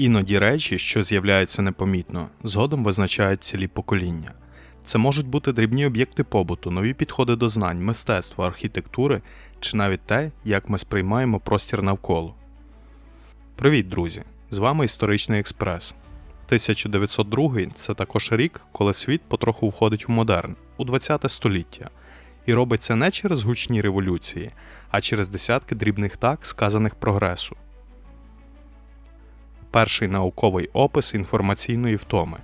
Іноді речі, що з'являються непомітно, згодом визначають цілі покоління. Це можуть бути дрібні об'єкти побуту, нові підходи до знань, мистецтва, архітектури чи навіть те, як ми сприймаємо простір навколо. Привіт, друзі! З вами Історичний Експрес. 1902 це також рік, коли світ потроху входить у модерн, у 20 століття, і робить це не через гучні революції, а через десятки дрібних так, сказаних прогресу. Перший науковий опис інформаційної втоми.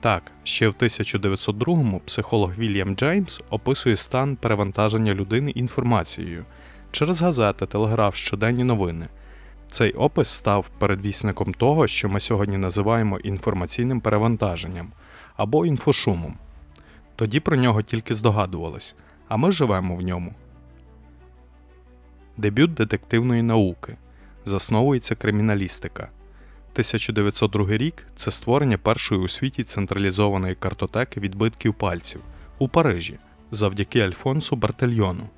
Так, ще в 1902-му психолог Вільям Джеймс описує стан перевантаження людини інформацією через газети, телеграф, щоденні новини. Цей опис став передвісником того, що ми сьогодні називаємо інформаційним перевантаженням або інфошумом. Тоді про нього тільки здогадувались, а ми живемо в ньому. Дебют детективної науки. Засновується криміналістика. 1902 рік це створення першої у світі централізованої картотеки відбитків пальців у Парижі завдяки Альфонсу Бартельйону.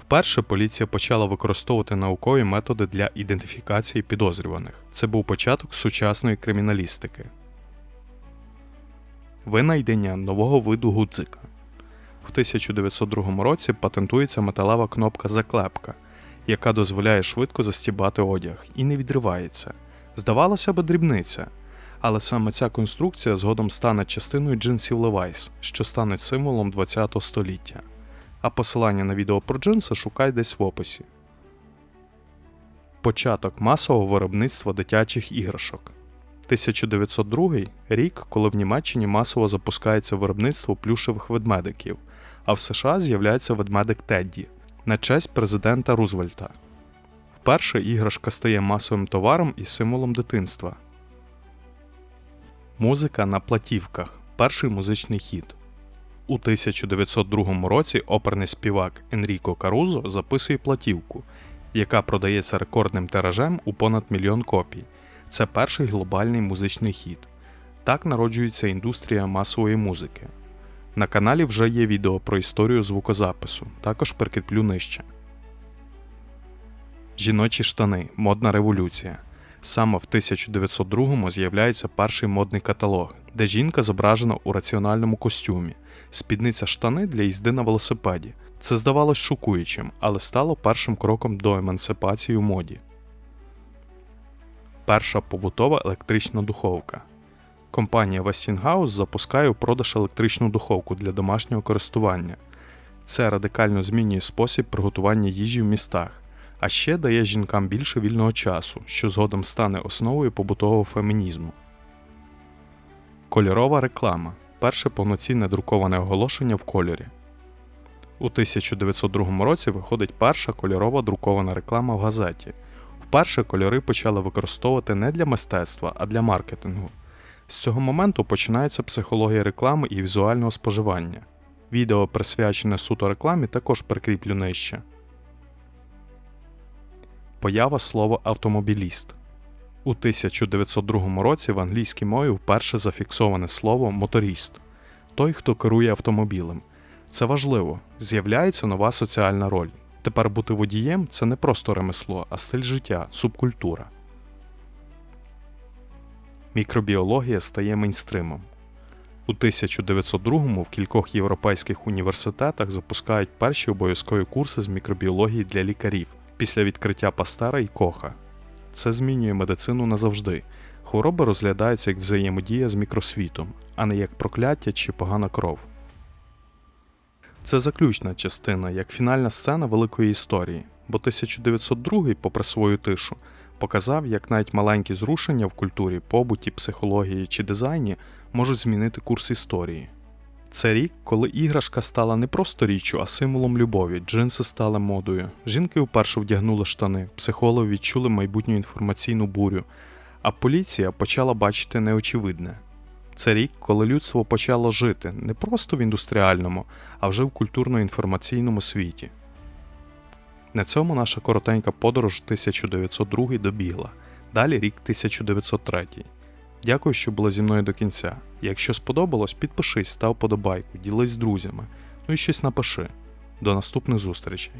Вперше поліція почала використовувати наукові методи для ідентифікації підозрюваних. Це був початок сучасної криміналістики. Винайдення нового виду гудзика. В 1902 році патентується металева кнопка заклепка, яка дозволяє швидко застібати одяг і не відривається. Здавалося б, дрібниця, але саме ця конструкція згодом стане частиною джинсів Levi's, що стануть символом ХХ століття. А посилання на відео про джинси шукай десь в описі. Початок масового виробництва дитячих іграшок. 1902 рік, коли в Німеччині масово запускається виробництво плюшевих ведмедиків, а в США з'являється ведмедик Тедді на честь президента Рузвельта. Вперше іграшка стає масовим товаром і символом дитинства. Музика на платівках. Перший музичний хіт. У 1902 році оперний співак Енріко Карузо записує платівку, яка продається рекордним тиражем у понад мільйон копій. Це перший глобальний музичний хіт. Так народжується індустрія масової музики. На каналі вже є відео про історію звукозапису, також прикріплю нижче. Жіночі штани модна революція. Саме в 1902-му з'являється перший модний каталог, де жінка зображена у раціональному костюмі, спідниця штани для їзди на велосипеді. Це здавалось шокуючим, але стало першим кроком до емансипації у моді. Перша побутова електрична духовка. Компанія Westinghouse запускає у продаж електричну духовку для домашнього користування. Це радикально змінює спосіб приготування їжі в містах а ще дає жінкам більше вільного часу, що згодом стане основою побутового фемінізму. Кольорова реклама перше повноцінне друковане оголошення в кольорі. У 1902 році виходить перша кольорова друкована реклама в газеті. Вперше кольори почали використовувати не для мистецтва, а для маркетингу. З цього моменту починається психологія реклами і візуального споживання. Відео, присвячене суто рекламі, також прикріплю нижче. Поява слова автомобіліст. У 1902 році в англійській мові вперше зафіксоване слово моторіст той, хто керує автомобілем. Це важливо, з'являється нова соціальна роль. Тепер бути водієм це не просто ремесло, а стиль життя, субкультура. Мікробіологія стає мейнстримом. У 1902-му в кількох європейських університетах запускають перші обов'язкові курси з мікробіології для лікарів після відкриття Пастера і Коха. Це змінює медицину назавжди. Хвороби розглядаються як взаємодія з мікросвітом, а не як прокляття чи погана кров. Це заключна частина, як фінальна сцена великої історії, бо 1902, попри свою тишу, показав, як навіть маленькі зрушення в культурі, побуті, психології чи дизайні можуть змінити курс історії. Це рік, коли іграшка стала не просто річчю, а символом любові. Джинси стали модою. Жінки вперше вдягнули штани, психологи відчули майбутню інформаційну бурю, а поліція почала бачити неочевидне. Це рік, коли людство почало жити не просто в індустріальному, а вже в культурно-інформаційному світі. На цьому наша коротенька подорож 1902 добігла. Далі рік 1903. Дякую, що були зі мною до кінця. Якщо сподобалось, підпишись, став подобайку, ділись з друзями. Ну і щось напиши. До наступних зустрічей.